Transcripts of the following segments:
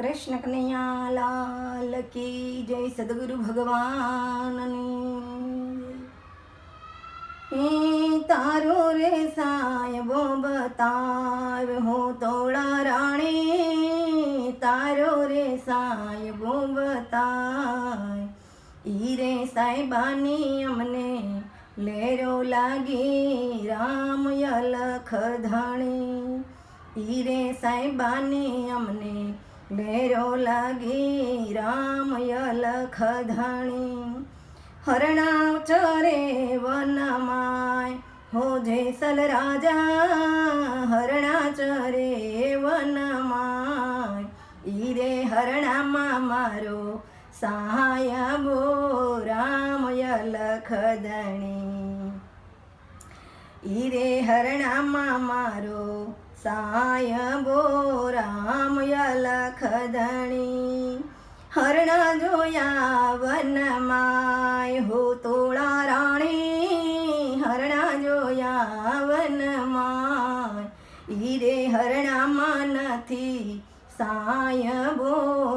કૃષ્ણ કનૈયા લાલ કી જય સદગુરુ ભગવાનની. તારો રે સાયબો બતાવ હું તોડા રાણી, તારો રે સાયબો બતાય ઈ રે સાહેબાની અમને લેરો લાગી, રામ યલખ ધણી. ઈ રે સાહેબાની અમને લેરો લાગી રામય યલખ ધણી. હરણા ચરે વનમાય. હો જેસલ રાજા, હરણા ચરે વનમાય. ઈરે હરણામાં મારો સહાય ગો રામય યલખ ધણી. ઈ રે હરણામાં મારો સાય બો રામ યલખ ધણી હરણા જોયા વનમાય હો તોળા રાણી હરણા જોયા વનમાય ઈ રે હરણામાં નથી સાય બો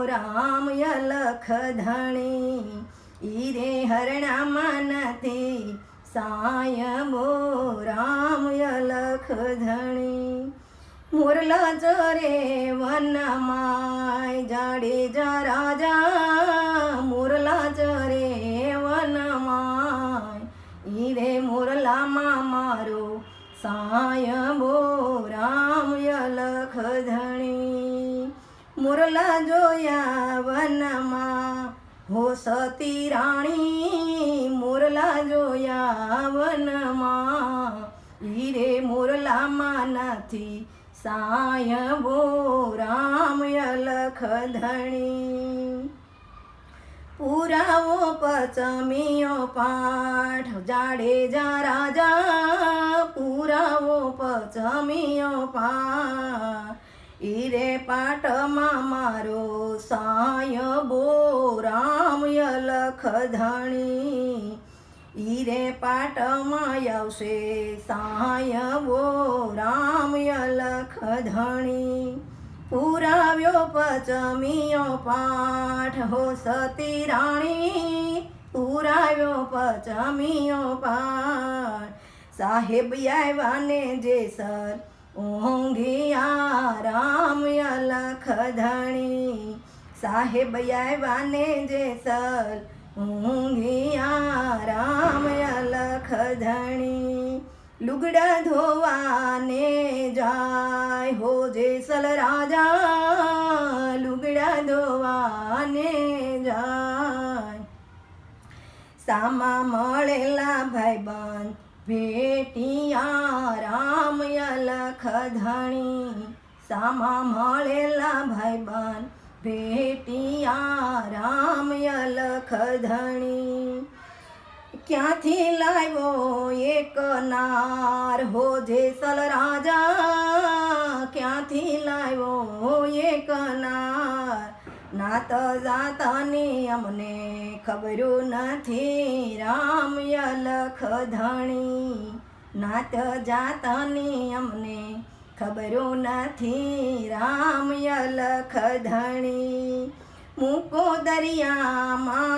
રામ યલખ ધણી ઈ જરે મોરલા ચરે વનમાય જાડેજા રાજા મોરલા ચરે વનમાય ઈ રે મોરલામાં મારો સાય બો રામ યલખ ધણી. મોરલા જોયા વનમાં હો સતી રાણી, મોરલા જોયા વનમાં ઈરે મોરલામાં નથી સાય ભો રામ યલખ ધણી પુરાવો પચમીયો પાઠ જાડેજા રાજા પુરાવો પચમીયો પાઠ ઈરે પાટમાં મારો સાય બો રામ યલખ ધણી ઈ રે પાટમાં આવશે સાય વો રામય લખ ધણી. પુરાવ્યો પચમીયો પાઠ હો સતી રાણી પુરાવ્યો પચમીયો પાઠ. સાહેબ આવ્યાને જે સર ઊંઘિયા રામ લખ ધણી. સાહેબ આવ્યાને જે સર ઊંઘિયા રામ યલખ ધણી લુગડા ધોવાને જાય હો જેસલ રાજા લુગડા ધોવાને જાય સામા મળેલા ભાઈબંધ ભેટિયા રામ અલખ ધણી સામા મળેલા ભાઈબંધ ભેટિયા રામ યલખ ધણી ક્યાંથી લાવ્યો એક નાર હો જેસલ રાજા? ક્યાંથી લાવ્યો એક નાર? નાત જાતાની અમને ખબરું નથી. રામ યલખ ધણી નાત જાતાની અમને ખબરું નથી. રામ યલખ ધણી મૂકો દરિયામાં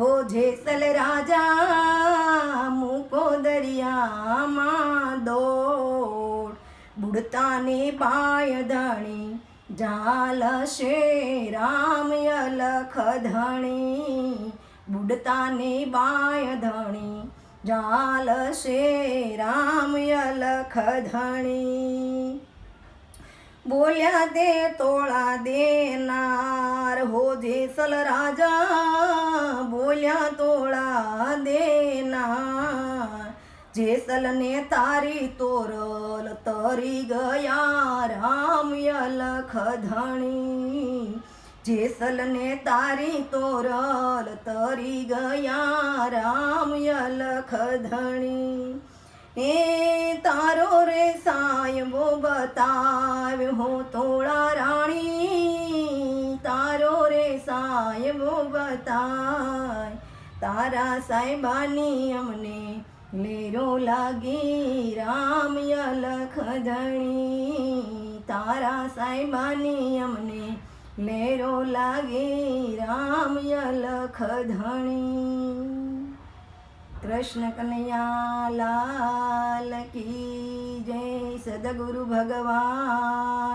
હો જેસલ રાજા મૂકો દરિયામાં દોડ બુડતાને બાય ધણી જાલ શે રામ યલખ ધણી બુડતાને બાય ધણી જાલ શે રામ યલખ ધણી બોલ્યા દે તોળા દેનાર હો જેસલ રાજા દેનાર જેસલ ને તારી તોરલ તરી ગયા, રામ યલખ ધણી જેસલ ને તારી તોરલ તરી ગયા, રામ યલખ ધણી એ તારો રે સાયબો બતાવ હો તોળા રાણી. તારો રે સાયબો બતાય. તારા સાહેબાની અમને લેરો લાગે રામ યલખ ધણી તારા સાહેબાની અમને મેરો લાગે રામ યલખ ધણી કૃષ્ણ કનૈયા લાલ કી જય સદગુરુ ભગવાનની